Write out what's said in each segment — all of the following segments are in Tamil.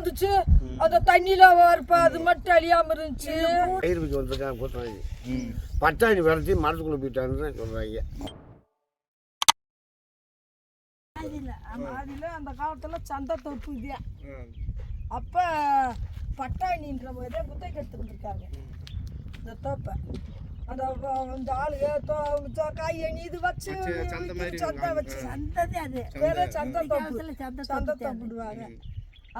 வந்துச்சு. அந்த தண்ணியில வரப்ப அது மட்டும் அழியாம இருந்துச்சு. பயிர் வைக்க வந்திருக்காங்க கூத்தாங்க பட்டாணி விளைச்சி மரத்துக்குள்ள போயிட்டான்னு சொல்றாங்க. அதுல அந்த காலத்துல சந்தை தோப்பு இது. அப்ப பட்டாணின்ற போதே குத்தை கெடுத்துருந்துருக்காங்க இந்த தோப்பை. அந்த அந்த ஆளுங்க தோ- தோ- காய்கனி இது வச்சு சந்தை வச்சு. சந்ததி அது. வேற சந்தை தோப்பு. சந்தை தோப்பிடுவாங்க.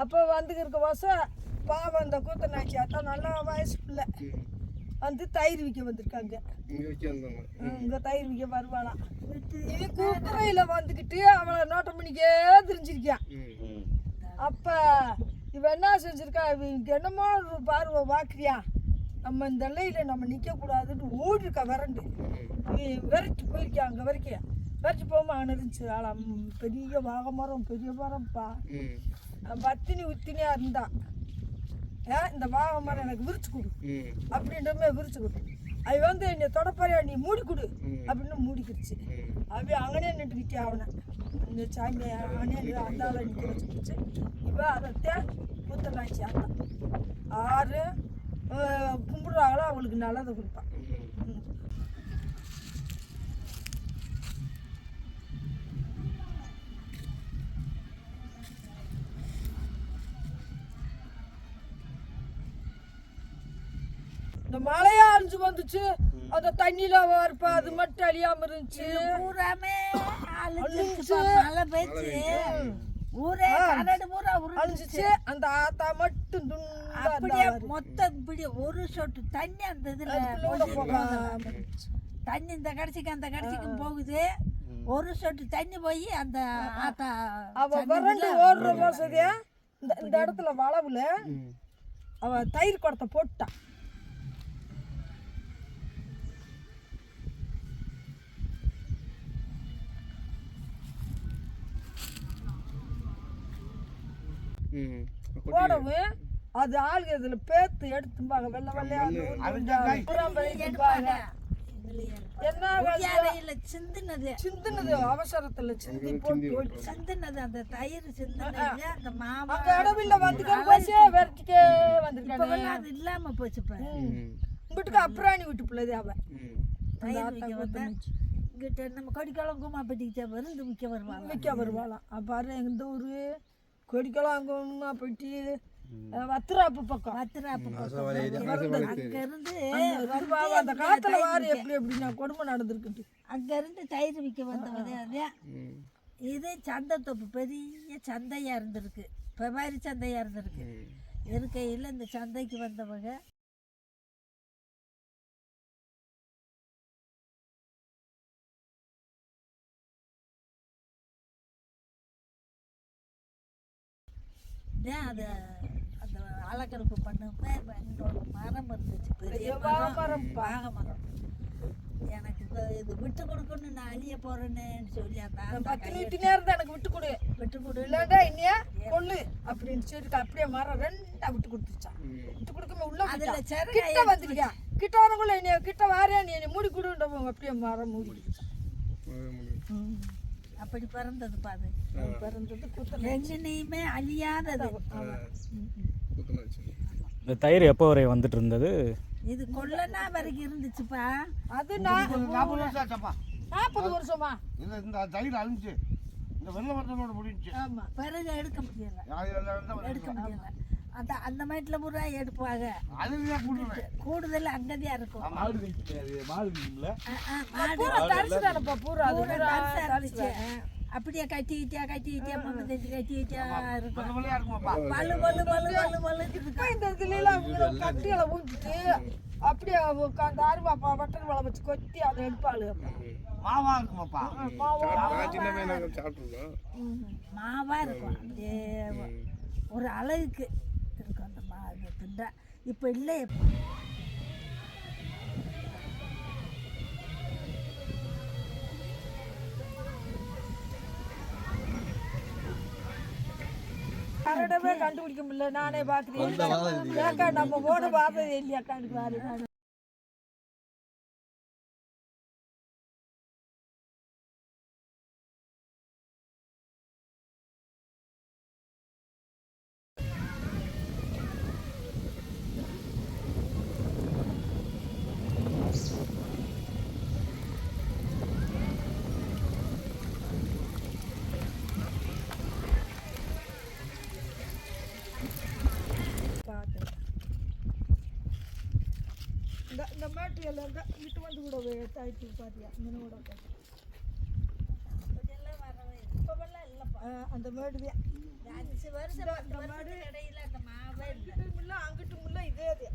அப்போ வந்துக்கிருக்க வருஷம் பாவம் அந்த கூத்தனாச்சி அதான் நல்லா வயசு பிள்ளை. வந்து தயிர் விற்க வந்திருக்காங்க. இங்க தயிர் விற்க வருவாளாம். இவன் கூத்துறையில வந்துக்கிட்டு அவளை நோட்டம் பண்ணிக்கே தெரிஞ்சிருக்கான் அப்ப இவன் என்ன செஞ்சிருக்கா? இவனுக்கு என்னமோ பார்வை வாக்குறியா? நம்ம இந்த எல்லையில நம்ம நிக்க கூடாதுன்னு ஓடி இருக்கா விரண்டு விரட்டி போயிருக்கா அங்க வரைக்கும்? விரட்டி போகாம அங்கே இருந்துச்சு ஆளாம் பெரிய வாகை மரம் பெரிய மரம்ப்பா. பத்தினி உத்தினியா இருந்தான் ஏன் இந்த வாகை மரம் எனக்கு விரிச்சு கொடு. அப்படின்ற மாதிரி விரிச்சு கொடு. அவ வந்து என்னை தொடப்பாரியா நீ மூடி கொடு. அப்படின்னு மூடிக்கிடுச்சு. அவ அங்கனே நின்றுக்கிட்டே அவனை. இந்த சாமி நின்னு அந்த ஆளை நிற்க வச்சுக்கிச்சு இவ அதைத்தான் புத்தனாச்சி அதான். ஆறு கும்பிடுறாங்களோ அவளுக்கு நல்லதை கொடுப்பான் இந்த மழையா அழிஞ்சு வந்துச்சு. அந்த தண்ணியில வரப்ப அது மட்டும் அழியாம இருந்துச்சு. பூராமே மழை பெய்ச்சு. ஊரே கரடு பூரா அழிஞ்சிச்சு. அந்த ஆத்தா மட்டும் துண்டா அப்படியே இருந்தா மொத்தம் இப்படி ஒரு சொட்டு தண்ணி அந்த இதுல தண்ணி இந்த கடைசிக்கு அந்த கடைசிக்கு போகுது. ஒரு சொட்டு தண்ணி போய் அந்த ஆத்தா அவ வறண்டு ஓடுற வசதியா இந்த இந்த இடத்துல வளவுல அவ தயிர் குடத்தை போட்டான் போடவும் அது இதுல பேத்து எடுத்துப்பாங்க வெள்ளை வெள்ளையா எடுத்துப்பாங்க என்ன சிந்தினது. சிந்துனது அவசரத்துல சிந்தி போட்டு சிந்தினது அந்த தயிர் சிந்தினது அந்த மாமா அங்க இடவில்ல வந்துக்க போச்சு அது இல்லாம போச்சு இங்கிட்டுக்கு அப்புறாணி விட்டு பிள்ளைது அவ. தயிர் விற்க வந்தா இங்கிட்ட நம்ம கொடிக்காலம் கூமாப்பட்டிக்கு விற்க வருவாங்க விற்க வருவாளாம். அப்பாரு எந்த ஊரு? கொடிக்கலாம் அங்க பெட்டி? வத்திராப்பு பக்கம். பத்திராப்பு அங்க இருந்து வருவாங்க அந்த காத்துல வாரு எப்படி எப்படின்னா கொடுமை நடந்திருக்கு அங்க இருந்து தயிர் விற்க வந்தவங்க அதே. இது சந்தை தொப்பு பெரிய சந்தையா இருந்திருக்கு. பெவாரி சந்தையா இருந்திருக்கு. இருக்கையில் இந்த சந்தைக்கு வந்தவங்க தான் அது அந்த அலக்கறுப்பு பண்ணுமே இன்னொரு மரம் இருந்துச்சு. பெரிய மரம் பாக மரம் எனக்கு இது விட்டு கொடுக்கணும் நான் அழிய போறேன்னு சொல்லி அந்த பத்து நீட்டு நேரம் எனக்கு விட்டு கொடு. விட்டு கொடு. இல்லடா இன்னையா கொள்ளு அப்படின்னு சொல்லிட்டு அப்படியே மரம் ரெண்டா விட்டு கொடுத்துச்சான் விட்டு கொடுக்காம உள்ள அதுல. சிறகை கிட்ட வந்துருக்கா கிட்ட வரக்குள்ள என்னைய கிட்ட வாரியா நீ மூடி கொடுன்றவங்க அப்படியே மரம் மூடி அப்படி பிறந்தது பாது பிறந்தது குத்தல் ரெண்டுனையுமே அழியாதது. இந்த தயிர் எப்போ வரை வந்துட்டு இருந்தது இது கொல்லனா வரைக்கும் இருந்துச்சுப்பா. அது நான் நாற்பது வருஷம் ஆச்சாப்பா நாற்பது வருஷமா? இந்த இந்த தயிர் அழிஞ்சு இந்த வெள்ளை மரத்தோட முடிஞ்சுச்சு ஆமா. பிறகு எடுக்க முடியல. எடுக்க முடியல. அந்த அந்த மாட்டுல பூரா எடுப்பாங்க. கூடுதல் அங்கதியா இருக்கும். அப்படியே கட்டிக்கிட்டியா கட்டிக்கிட்டியா மம்ம தெரிஞ்சு கட்டிக்கிட்டியா இருக்கும். வலு வலு வலு வலு இப்ப இந்த இதுல கட்டிகளை ஊஞ்சிட்டு அப்படியே அந்த அருவாப்பா வட்டல் வளை வச்சு கொத்தி அதை எடுப்பாளு மாவா இருக்குமாப்பா. மாவா. இருக்கும். அப்படியே ஒரு அழகுக்கு. திண்டா இப்போ இல்லை. கண்டுபிடிக்க முடியல. நானே பாக்குறேன் நம்ம போன பார்த்தது இல்லையாக்கா எனக்கு பாரு தாய்த்து பாத்தியா இங்கே கூட பாத்தியா. இதெல்லாம் வரவே இல்லை. இப்போவெல்லாம் இல்லைப்பா ஆ, அந்த மேடு இந்த அஞ்சு வருஷம் பத்து வருஷத்துக்கு இடையில அந்த மாவே அங்கிட்டும் இல்லை இதே இது